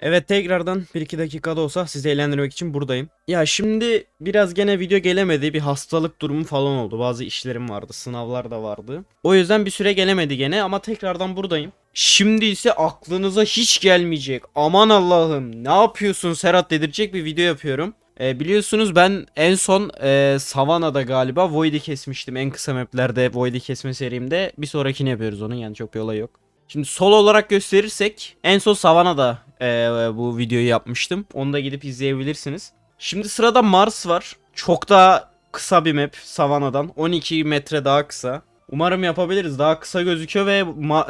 Evet tekrardan 1-2 dakikada olsa sizi eğlendirmek için buradayım. Ya şimdi biraz gene video gelemedi. Bir hastalık durumu falan oldu. Bazı işlerim vardı. Sınavlar da vardı. O yüzden bir süre gelemedi gene ama tekrardan buradayım. Şimdi ise aklınıza hiç gelmeyecek. Aman Allah'ım ne yapıyorsun Serhat dedirecek bir video yapıyorum. Ee, biliyorsunuz ben en son e, Savannah'da galiba Void'i kesmiştim. En kısa maplerde Void'i kesme serimde. Bir sonrakini yapıyoruz onun yani çok bir olay yok. Şimdi sol olarak gösterirsek en son Savannah'da e, bu videoyu yapmıştım. Onu da gidip izleyebilirsiniz. Şimdi sırada Mars var. Çok daha kısa bir map Savannah'dan. 12 metre daha kısa. Umarım yapabiliriz. Daha kısa gözüküyor ve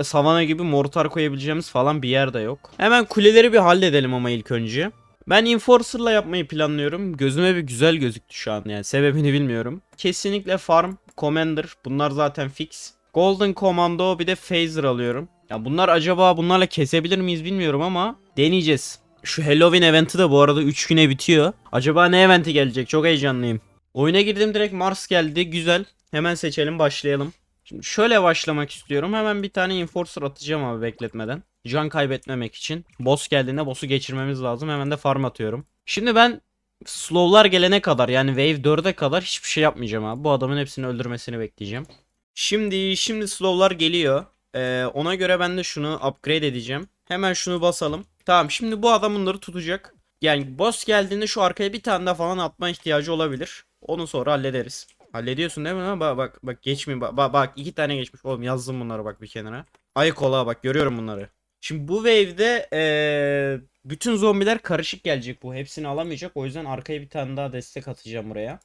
Savannah gibi mortar koyabileceğimiz falan bir yer de yok. Hemen kuleleri bir halledelim ama ilk önce. Ben Enforcer'la yapmayı planlıyorum. Gözüme bir güzel gözüktü şu an yani sebebini bilmiyorum. Kesinlikle Farm, Commander bunlar zaten fix. Golden Commando bir de Phaser alıyorum. Ya bunlar acaba bunlarla kesebilir miyiz bilmiyorum ama deneyeceğiz. Şu Halloween eventi de bu arada 3 güne bitiyor. Acaba ne eventi gelecek? Çok heyecanlıyım. Oyuna girdim direkt Mars geldi. Güzel. Hemen seçelim başlayalım. Şimdi şöyle başlamak istiyorum. Hemen bir tane Enforcer atacağım abi bekletmeden. Can kaybetmemek için. Boss geldiğinde boss'u geçirmemiz lazım. Hemen de farm atıyorum. Şimdi ben slow'lar gelene kadar yani wave 4'e kadar hiçbir şey yapmayacağım abi. Bu adamın hepsini öldürmesini bekleyeceğim. Şimdi şimdi slow'lar geliyor. Ee, ona göre ben de şunu upgrade edeceğim. Hemen şunu basalım. Tamam şimdi bu adam bunları tutacak. Yani boss geldiğinde şu arkaya bir tane daha falan atma ihtiyacı olabilir. Onu sonra hallederiz. Hallediyorsun değil mi? Ha, Bak bak bak geçmiyor. Bak, bak bak iki tane geçmiş. Oğlum yazdım bunları bak bir kenara. Ay kola bak görüyorum bunları. Şimdi bu wave'de ee, bütün zombiler karışık gelecek bu. Hepsini alamayacak. O yüzden arkaya bir tane daha destek atacağım buraya.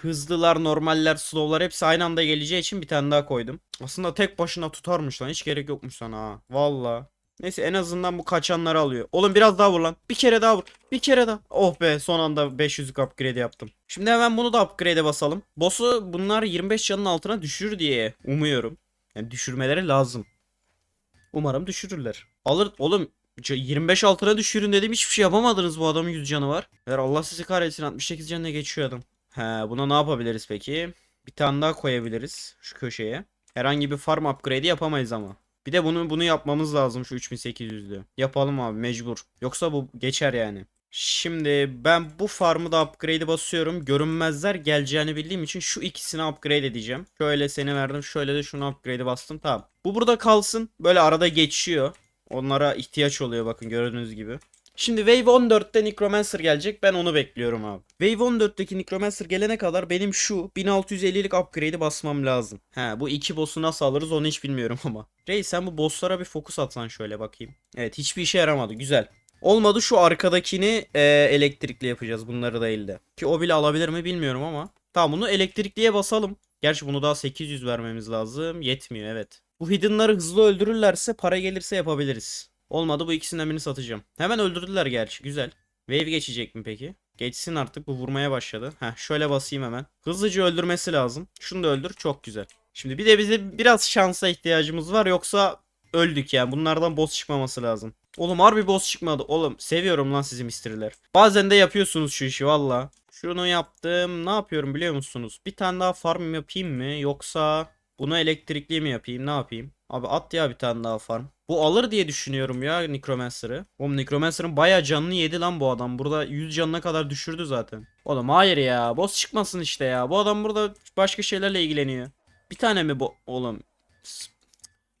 Hızlılar, normaller, slow'lar hepsi aynı anda geleceği için bir tane daha koydum. Aslında tek başına tutarmış lan. Hiç gerek yokmuş sana ha. Valla. Neyse en azından bu kaçanları alıyor. Oğlum biraz daha vur lan. Bir kere daha vur. Bir kere daha. Oh be son anda 500'lük upgrade yaptım. Şimdi hemen bunu da upgrade'e basalım. Boss'u bunlar 25 canın altına düşürür diye umuyorum. Yani düşürmeleri lazım. Umarım düşürürler. Alır oğlum c- 25 altına düşürün dedim hiçbir şey yapamadınız bu adamın 100 canı var. Ver Allah sizi kahretsin 68 canına geçiyor adam. He buna ne yapabiliriz peki? Bir tane daha koyabiliriz şu köşeye. Herhangi bir farm upgrade'i yapamayız ama. Bir de bunu bunu yapmamız lazım şu 3800'lü. Yapalım abi mecbur. Yoksa bu geçer yani. Şimdi ben bu farmı da upgrade'i basıyorum. Görünmezler geleceğini bildiğim için şu ikisini upgrade edeceğim. Şöyle seni verdim. Şöyle de şunu upgrade'i bastım. Tamam. Bu burada kalsın. Böyle arada geçiyor. Onlara ihtiyaç oluyor bakın gördüğünüz gibi. Şimdi Wave 14'te Necromancer gelecek. Ben onu bekliyorum abi. Wave 14'teki Necromancer gelene kadar benim şu 1650'lik upgrade'i basmam lazım. He bu iki boss'u nasıl alırız onu hiç bilmiyorum ama. Reis sen bu boss'lara bir fokus atsan şöyle bakayım. Evet hiçbir işe yaramadı. Güzel. Olmadı şu arkadakini e, elektrikli yapacağız bunları da elde. Ki o bile alabilir mi bilmiyorum ama. Tamam bunu elektrikliye basalım. Gerçi bunu daha 800 vermemiz lazım. Yetmiyor evet. Bu hidden'ları hızlı öldürürlerse para gelirse yapabiliriz. Olmadı bu ikisinden birini satacağım. Hemen öldürdüler gerçi güzel. Wave geçecek mi peki? Geçsin artık bu vurmaya başladı. Heh şöyle basayım hemen. Hızlıca öldürmesi lazım. Şunu da öldür çok güzel. Şimdi bir de bize biraz şansa ihtiyacımız var yoksa öldük yani. Bunlardan boss çıkmaması lazım. Oğlum harbi boss çıkmadı. Oğlum seviyorum lan sizi misteriler. Bazen de yapıyorsunuz şu işi valla. Şunu yaptım. Ne yapıyorum biliyor musunuz? Bir tane daha farm yapayım mı? Yoksa bunu elektrikli mi yapayım? Ne yapayım? Abi at ya bir tane daha farm. Bu alır diye düşünüyorum ya Necromancer'ı. Oğlum Necromancer'ın baya canını yedi lan bu adam. Burada 100 canına kadar düşürdü zaten. Oğlum hayır ya. Boss çıkmasın işte ya. Bu adam burada başka şeylerle ilgileniyor. Bir tane mi bu? Oğlum.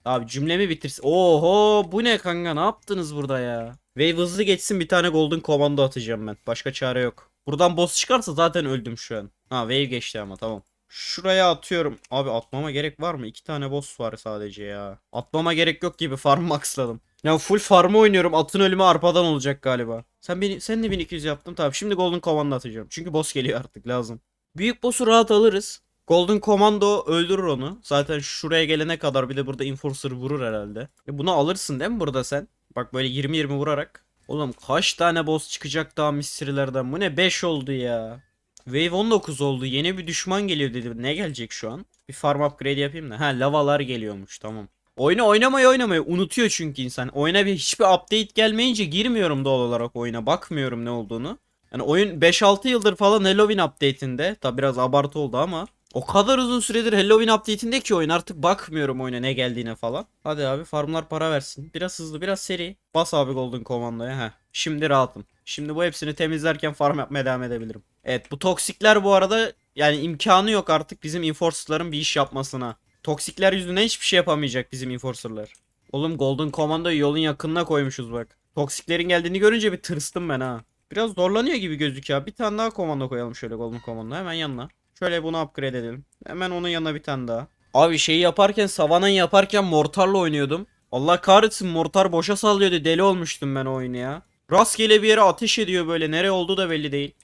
Abi cümlemi bitirsin. Oho bu ne kanka ne yaptınız burada ya? Wave hızlı geçsin bir tane golden komando atacağım ben. Başka çare yok. Buradan boss çıkarsa zaten öldüm şu an. Ha wave geçti ama tamam. Şuraya atıyorum. Abi atmama gerek var mı? İki tane boss var sadece ya. Atmama gerek yok gibi farm maxladım. Ya full farmı oynuyorum. Atın ölümü arpadan olacak galiba. Sen beni sen de 1200 yaptın. Tamam şimdi golden komando atacağım. Çünkü boss geliyor artık lazım. Büyük boss'u rahat alırız. Golden Commando öldürür onu. Zaten şuraya gelene kadar bir de burada Enforcer vurur herhalde. E bunu alırsın değil mi burada sen? Bak böyle 20-20 vurarak. Oğlum kaç tane boss çıkacak daha misterilerden? Bu ne 5 oldu ya. Wave 19 oldu. Yeni bir düşman geliyor dedi. Ne gelecek şu an? Bir farm upgrade yapayım da. Ha lavalar geliyormuş tamam. Oyunu oynamayı oynamayı unutuyor çünkü insan. Oyuna bir hiçbir update gelmeyince girmiyorum doğal olarak oyuna. Bakmıyorum ne olduğunu. Yani oyun 5-6 yıldır falan Halloween update'inde. Tabi biraz abartı oldu ama. O kadar uzun süredir Halloween update'inde ki oyun artık bakmıyorum oyuna ne geldiğine falan. Hadi abi farmlar para versin. Biraz hızlı biraz seri. Bas abi Golden Commando'ya. Heh. Şimdi rahatım. Şimdi bu hepsini temizlerken farm yapmaya devam edebilirim. Evet bu toksikler bu arada yani imkanı yok artık bizim enforcer'ların bir iş yapmasına. Toksikler yüzünden hiçbir şey yapamayacak bizim enforcer'lar. Oğlum Golden Commando'yu yolun yakınına koymuşuz bak. Toksiklerin geldiğini görünce bir tırstım ben ha. Biraz zorlanıyor gibi gözüküyor. Bir tane daha komando koyalım şöyle Golden Commando hemen yanına. Şöyle bunu upgrade edelim. Hemen onun yanına bir tane daha. Abi şeyi yaparken Savana'yı yaparken mortarla oynuyordum. Allah kahretsin mortar boşa sallıyordu. Deli olmuştum ben oyunu ya. Rastgele bir yere ateş ediyor böyle. Nereye olduğu da belli değil.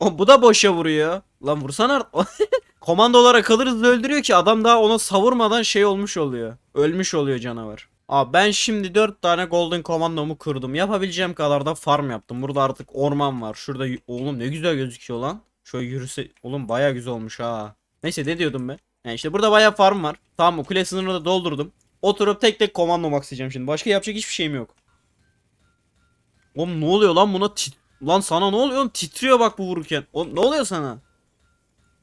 O bu da boşa vuruyor. Lan vursana. Komandolara kalır hızlı öldürüyor ki adam daha ona savurmadan şey olmuş oluyor. Ölmüş oluyor canavar. Abi ben şimdi 4 tane Golden Commando'mu kırdım. Yapabileceğim kadar da farm yaptım. Burada artık orman var. Şurada oğlum ne güzel gözüküyor lan. Şöyle yürüse oğlum baya güzel olmuş ha. Neyse ne diyordum ben? Yani işte burada baya farm var. Tamam mı? Kule sınırını da doldurdum. Oturup tek tek komando maxlayacağım şimdi. Başka yapacak hiçbir şeyim yok. Oğlum ne oluyor lan buna tit- Lan sana ne oluyor oğlum? Titriyor bak bu vururken. Oğlum ne oluyor sana?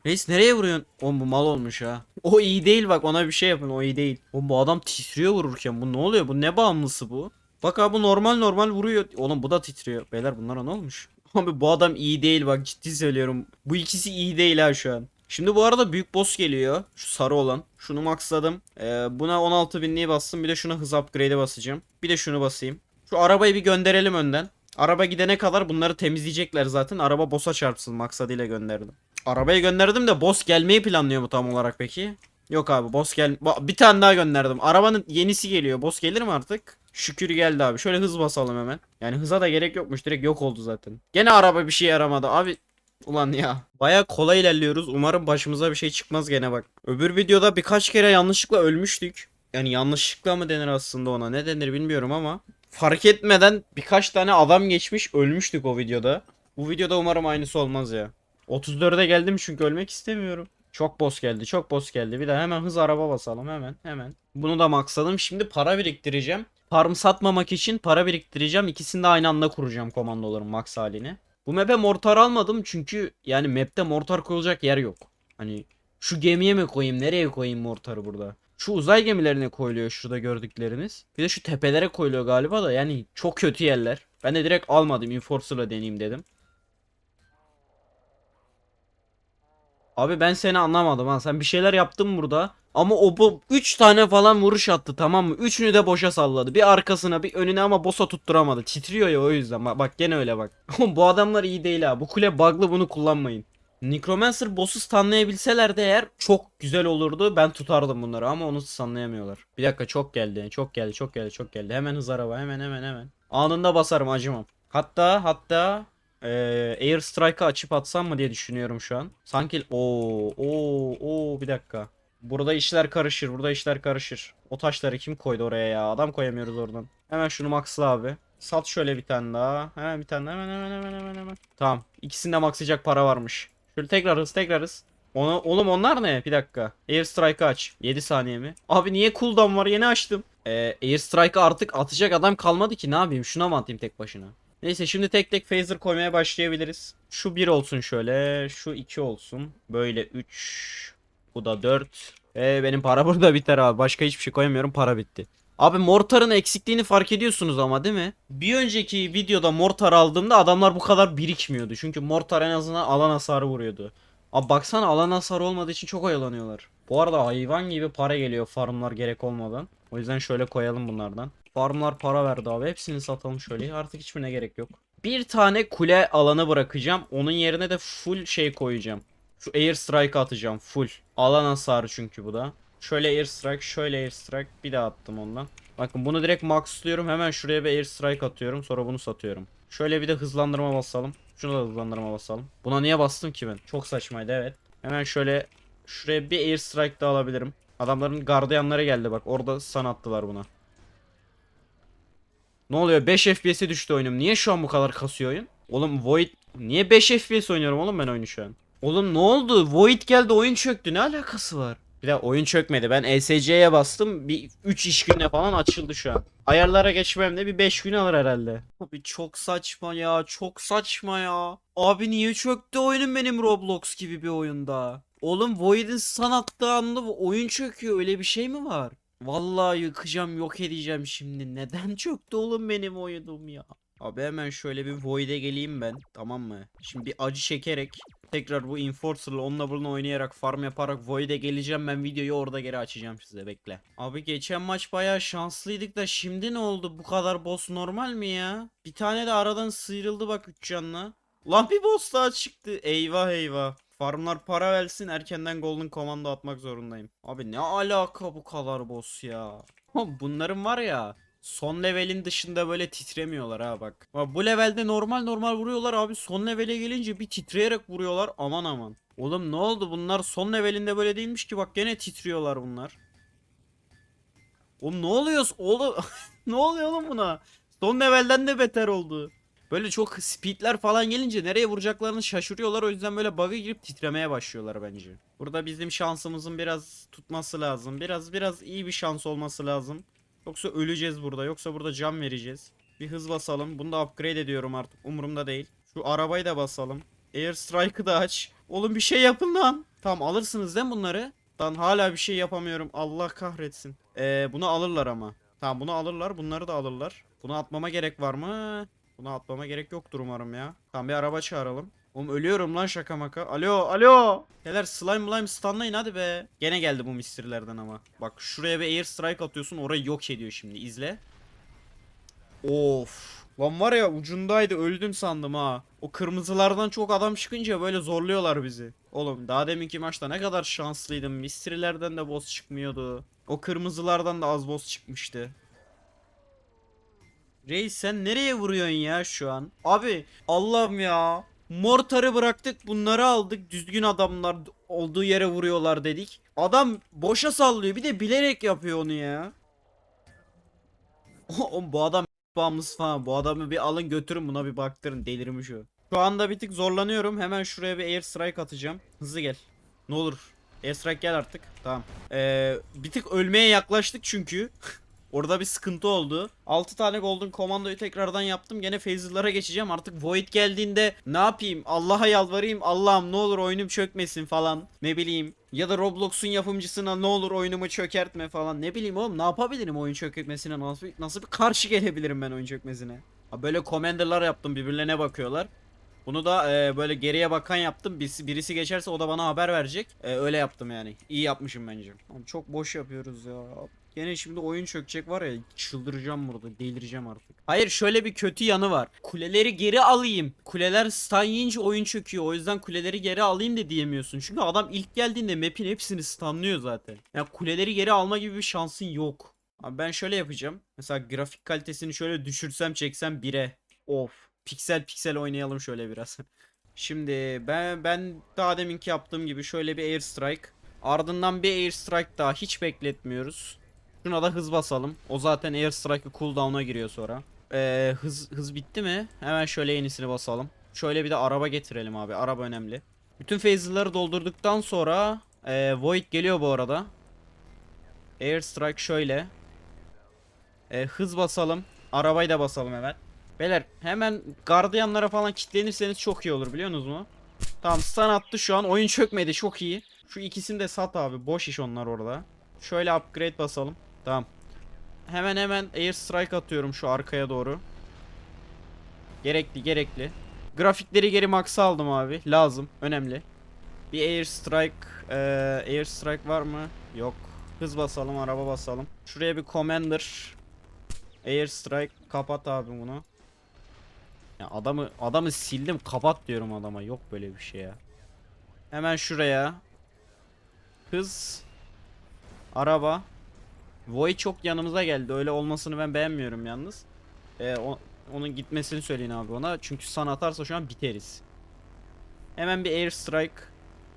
Reis nereye vuruyorsun? Oğlum bu mal olmuş ha. O iyi değil bak ona bir şey yapın o iyi değil. Oğlum bu adam titriyor vururken bu ne oluyor? Bu ne bağımlısı bu? Bak abi bu normal normal vuruyor. Oğlum bu da titriyor. Beyler bunlara ne olmuş? Abi bu adam iyi değil bak ciddi söylüyorum. Bu ikisi iyi değil ha şu an. Şimdi bu arada büyük boss geliyor. Şu sarı olan. Şunu maxladım. Ee, buna 16 binliği bastım. Bir de şuna hız upgrade'e basacağım. Bir de şunu basayım. Şu arabayı bir gönderelim önden. Araba gidene kadar bunları temizleyecekler zaten. Araba boss'a çarpsın maksadıyla gönderdim. Arabayı gönderdim de boss gelmeyi planlıyor mu tam olarak peki? Yok abi boss gel... Bir tane daha gönderdim. Arabanın yenisi geliyor. Boss gelir mi artık? Şükür geldi abi. Şöyle hız basalım hemen. Yani hıza da gerek yokmuş. Direkt yok oldu zaten. Gene araba bir şey yaramadı. Abi Ulan ya. Baya kolay ilerliyoruz. Umarım başımıza bir şey çıkmaz gene bak. Öbür videoda birkaç kere yanlışlıkla ölmüştük. Yani yanlışlıkla mı denir aslında ona ne denir bilmiyorum ama. Fark etmeden birkaç tane adam geçmiş ölmüştük o videoda. Bu videoda umarım aynısı olmaz ya. 34'e geldim çünkü ölmek istemiyorum. Çok boss geldi çok boss geldi. Bir daha hemen hız araba basalım hemen hemen. Bunu da maksadım. Şimdi para biriktireceğim. Farm satmamak için para biriktireceğim. İkisini de aynı anda kuracağım komandoların max halini. Bu map'e mortar almadım çünkü yani map'te mortar koyulacak yer yok. Hani şu gemiye mi koyayım nereye koyayım mortarı burada? Şu uzay gemilerine koyuluyor şurada gördükleriniz. Bir de şu tepelere koyuluyor galiba da yani çok kötü yerler. Ben de direkt almadım Enforcer'la deneyeyim dedim. Abi ben seni anlamadım ha. Sen bir şeyler yaptın burada. Ama o bu 3 tane falan vuruş attı tamam mı? Üçünü de boşa salladı. Bir arkasına bir önüne ama boss'a tutturamadı. Titriyor ya o yüzden. Bak, bak gene öyle bak. bu adamlar iyi değil ha. Bu kule bug'lı bunu kullanmayın. Necromancer boss'u stunlayabilselerdi eğer çok güzel olurdu. Ben tutardım bunları ama onu stunlayamıyorlar. Bir dakika çok geldi. Çok geldi çok geldi çok geldi. Hemen hız araba hemen hemen hemen. Anında basarım acımam. Hatta hatta eee Air Strike'ı açıp atsam mı diye düşünüyorum şu an. Sanki o o o bir dakika. Burada işler karışır. Burada işler karışır. O taşları kim koydu oraya ya? Adam koyamıyoruz oradan. Hemen şunu maxla abi. Sat şöyle bir tane daha. Hemen bir tane. Hemen hemen hemen hemen hemen. Tamam. İkisinde maxlayacak para varmış. Şöyle tekrar hız tekrar hız. Onu, oğlum onlar ne? Bir dakika. Air Strike aç. 7 saniye mi? Abi niye cooldown var? Yeni açtım. Ee, Air Strike'ı artık atacak adam kalmadı ki. Ne yapayım? Şuna mı atayım tek başına? Neyse şimdi tek tek phaser koymaya başlayabiliriz. Şu 1 olsun şöyle. Şu 2 olsun. Böyle 3. Bu da 4. Ee, benim para burada biter abi. Başka hiçbir şey koyamıyorum. Para bitti. Abi mortarın eksikliğini fark ediyorsunuz ama değil mi? Bir önceki videoda mortar aldığımda adamlar bu kadar birikmiyordu. Çünkü mortar en azından alan hasarı vuruyordu. Abi baksana alan hasarı olmadığı için çok oyalanıyorlar. Bu arada hayvan gibi para geliyor farmlar gerek olmadan. O yüzden şöyle koyalım bunlardan. Farmlar para verdi abi. Hepsini satalım şöyle. Artık hiçbirine gerek yok. Bir tane kule alanı bırakacağım. Onun yerine de full şey koyacağım. Şu air strike atacağım full. Alan hasarı çünkü bu da. Şöyle air strike, şöyle air strike. Bir daha attım ondan. Bakın bunu direkt maxlıyorum. Hemen şuraya bir air strike atıyorum. Sonra bunu satıyorum. Şöyle bir de hızlandırma basalım. Şunu da hızlandırma basalım. Buna niye bastım ki ben? Çok saçmaydı evet. Hemen şöyle şuraya bir air strike daha alabilirim. Adamların gardiyanları geldi bak. Orada stun attılar buna. Ne oluyor? 5 FPS'e düştü oyunum. Niye şu an bu kadar kasıyor oyun? Oğlum Void... Niye 5 FPS oynuyorum oğlum ben oyunu şu an? Oğlum ne oldu? Void geldi oyun çöktü. Ne alakası var? Bir de oyun çökmedi. Ben ESC'ye bastım. Bir 3 iş güne falan açıldı şu an. Ayarlara geçmem de bir 5 gün alır herhalde. Abi çok saçma ya. Çok saçma ya. Abi niye çöktü oyunum benim Roblox gibi bir oyunda? Oğlum Void'in stun attığı anda oyun çöküyor. Öyle bir şey mi var? Vallahi yıkacağım yok edeceğim şimdi. Neden çöktü oğlum benim oyunum ya? Abi hemen şöyle bir Void'e geleyim ben. Tamam mı? Şimdi bir acı çekerek tekrar bu Enforcer'la onunla bununla oynayarak farm yaparak Void'e geleceğim. Ben videoyu orada geri açacağım size bekle. Abi geçen maç bayağı şanslıydık da şimdi ne oldu? Bu kadar boss normal mi ya? Bir tane de aradan sıyrıldı bak 3 canla. Lan bir boss daha çıktı. Eyvah eyvah. Farmlar para versin erkenden golden komando atmak zorundayım. Abi ne alaka bu kadar boss ya. Bunların var ya son levelin dışında böyle titremiyorlar ha bak. Bu levelde normal normal vuruyorlar abi son levele gelince bir titreyerek vuruyorlar aman aman. Oğlum ne oldu bunlar son levelinde böyle değilmiş ki bak gene titriyorlar bunlar. Oğlum ne oluyor oğlum ne oluyor oğlum buna? Son levelden de beter oldu. Böyle çok speedler falan gelince nereye vuracaklarını şaşırıyorlar. O yüzden böyle bug'a girip titremeye başlıyorlar bence. Burada bizim şansımızın biraz tutması lazım. Biraz biraz iyi bir şans olması lazım. Yoksa öleceğiz burada. Yoksa burada can vereceğiz. Bir hız basalım. Bunu da upgrade ediyorum artık. Umurumda değil. Şu arabayı da basalım. Air Strike'ı da aç. Oğlum bir şey yapın lan. Tamam alırsınız değil mi bunları? Lan hala bir şey yapamıyorum. Allah kahretsin. Ee, bunu alırlar ama. Tamam bunu alırlar. Bunları da alırlar. Bunu atmama gerek var mı? Bunu atmama gerek yoktur umarım ya. Tamam bir araba çağıralım. Oğlum ölüyorum lan şaka maka. Alo alo. Neler slime slime stunlayın hadi be. Gene geldi bu mystery'lerden ama. Bak şuraya bir air strike atıyorsun orayı yok ediyor şimdi izle. Of. Lan var ya ucundaydı öldüm sandım ha. O kırmızılardan çok adam çıkınca böyle zorluyorlar bizi. Oğlum daha deminki maçta ne kadar şanslıydım. Mystery'lerden de boss çıkmıyordu. O kırmızılardan da az boss çıkmıştı. Reis sen nereye vuruyorsun ya şu an? Abi Allah'ım ya. Mortarı bıraktık bunları aldık. Düzgün adamlar olduğu yere vuruyorlar dedik. Adam boşa sallıyor bir de bilerek yapıyor onu ya. Bu adam bağımlısı falan. Bu adamı bir alın götürün buna bir baktırın delirmiş o. Şu anda bir tık zorlanıyorum. Hemen şuraya bir air strike atacağım. Hızlı gel. Ne olur. Air gel artık. Tamam. Ee, bir tık ölmeye yaklaştık çünkü. Orada bir sıkıntı oldu. 6 tane golden komandoyu tekrardan yaptım. Gene phaser'lara geçeceğim. Artık void geldiğinde ne yapayım? Allah'a yalvarayım. Allah'ım ne olur oyunum çökmesin falan. Ne bileyim. Ya da Roblox'un yapımcısına ne olur oyunumu çökertme falan. Ne bileyim oğlum ne yapabilirim oyun çökmesine? Nasıl, nasıl bir karşı gelebilirim ben oyun çökmesine? Ha böyle commander'lar yaptım birbirlerine bakıyorlar. Bunu da e, böyle geriye bakan yaptım. Birisi, birisi geçerse o da bana haber verecek. E, öyle yaptım yani. İyi yapmışım bence. Çok boş yapıyoruz ya. Gene şimdi oyun çökecek var ya çıldıracağım burada delireceğim artık. Hayır şöyle bir kötü yanı var. Kuleleri geri alayım. Kuleler stun yiyince oyun çöküyor. O yüzden kuleleri geri alayım da diyemiyorsun. Çünkü adam ilk geldiğinde map'in hepsini stunlıyor zaten. Yani kuleleri geri alma gibi bir şansın yok. Abi ben şöyle yapacağım. Mesela grafik kalitesini şöyle düşürsem çeksem 1'e. Of. Piksel piksel oynayalım şöyle biraz. Şimdi ben ben daha deminki yaptığım gibi şöyle bir air strike. Ardından bir air strike daha hiç bekletmiyoruz. Şuna da hız basalım. O zaten air strike'ı cooldown'a giriyor sonra. Ee, hız hız bitti mi? Hemen şöyle yenisini basalım. Şöyle bir de araba getirelim abi. Araba önemli. Bütün phaser'ları doldurduktan sonra ee, Void geliyor bu arada. Air strike şöyle. Ee, hız basalım. Arabayı da basalım hemen. Beyler hemen gardiyanlara falan kilitlenirseniz çok iyi olur biliyorsunuz mu? Tamam stun attı şu an. Oyun çökmedi çok iyi. Şu ikisini de sat abi. Boş iş onlar orada. Şöyle upgrade basalım. Tamam. Hemen hemen air strike atıyorum şu arkaya doğru. Gerekli gerekli. Grafikleri geri max'a aldım abi. Lazım. Önemli. Bir air strike. eee, air strike var mı? Yok. Hız basalım. Araba basalım. Şuraya bir commander. Air strike. Kapat abi bunu. Ya adamı adamı sildim. Kapat diyorum adama. Yok böyle bir şey ya. Hemen şuraya. Hız. Araba. Void çok yanımıza geldi. Öyle olmasını ben beğenmiyorum yalnız. Ee, o- onun gitmesini söyleyin abi ona. Çünkü sana atarsa şu an biteriz. Hemen bir air strike.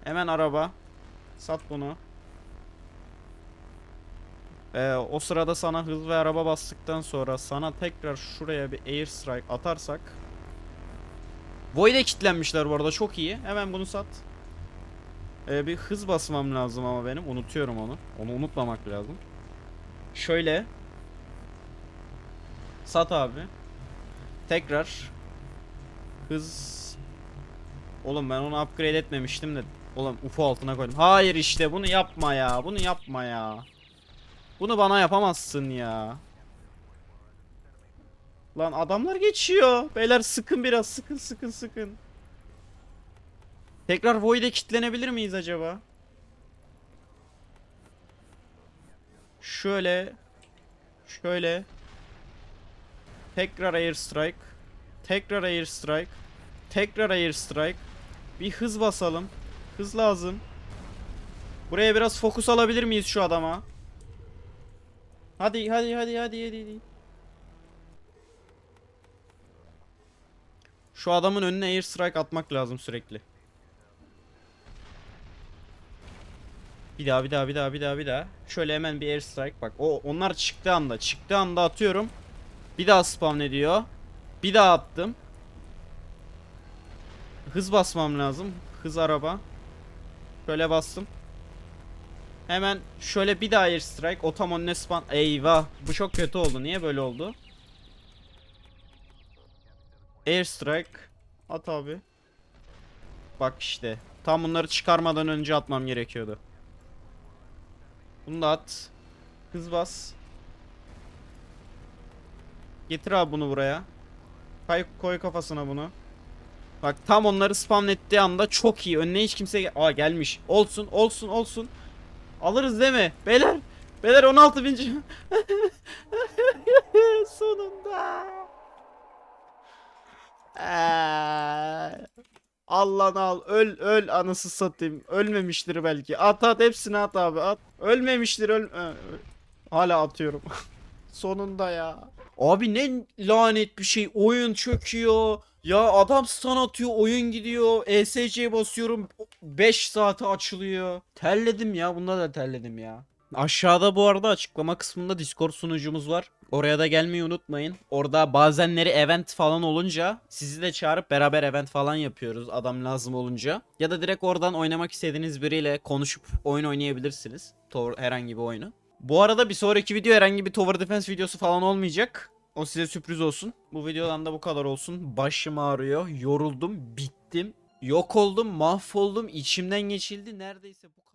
Hemen araba. Sat bunu. Ee, o sırada sana hız ve araba bastıktan sonra sana tekrar şuraya bir air strike atarsak Void'e kilitlenmişler bu arada çok iyi. Hemen bunu sat. Ee, bir hız basmam lazım ama benim. Unutuyorum onu. Onu unutmamak lazım. Şöyle. Sat abi. Tekrar. Hız. Oğlum ben onu upgrade etmemiştim de. Oğlum UFO altına koydum. Hayır işte bunu yapma ya. Bunu yapma ya. Bunu bana yapamazsın ya. Lan adamlar geçiyor. Beyler sıkın biraz sıkın sıkın sıkın. Tekrar Void'e kitlenebilir miyiz acaba? Şöyle. Şöyle. Tekrar airstrike. Tekrar airstrike. Tekrar airstrike. Bir hız basalım. Hız lazım. Buraya biraz fokus alabilir miyiz şu adama? Hadi hadi hadi hadi hadi. hadi. Şu adamın önüne airstrike atmak lazım sürekli. Bir daha bir daha bir daha bir daha bir daha. Şöyle hemen bir airstrike bak. O onlar çıktığı anda çıktığı anda atıyorum. Bir daha spawn ediyor. Bir daha attım. Hız basmam lazım. Hız araba. Şöyle bastım. Hemen şöyle bir daha airstrike. O tam önüne spawn. Eyvah. Bu çok kötü oldu. Niye böyle oldu? Airstrike. At abi. Bak işte. Tam bunları çıkarmadan önce atmam gerekiyordu. Bunu da at. Hız bas. Getir abi bunu buraya. Kay koy kafasına bunu. Bak tam onları spam ettiği anda çok iyi. Önüne hiç kimse gel Aa gelmiş. Olsun, olsun, olsun. Alırız değil mi? Beyler. Beyler 16 bin. Sonunda. Eee. Allah'ını al. Öl öl anası satayım. Ölmemiştir belki. At at hepsini at abi at. Ölmemiştir öl. Öl- Hala atıyorum. Sonunda ya. Abi ne lanet bir şey. Oyun çöküyor. Ya adam stun atıyor oyun gidiyor. ESC basıyorum 5 saate açılıyor. Terledim ya bunda da terledim ya. Aşağıda bu arada açıklama kısmında Discord sunucumuz var. Oraya da gelmeyi unutmayın. Orada bazenleri event falan olunca sizi de çağırıp beraber event falan yapıyoruz adam lazım olunca. Ya da direkt oradan oynamak istediğiniz biriyle konuşup oyun oynayabilirsiniz. Tor herhangi bir oyunu. Bu arada bir sonraki video herhangi bir Tower Defense videosu falan olmayacak. O size sürpriz olsun. Bu videodan da bu kadar olsun. Başım ağrıyor. Yoruldum. Bittim. Yok oldum. Mahvoldum. içimden geçildi. Neredeyse bu kadar.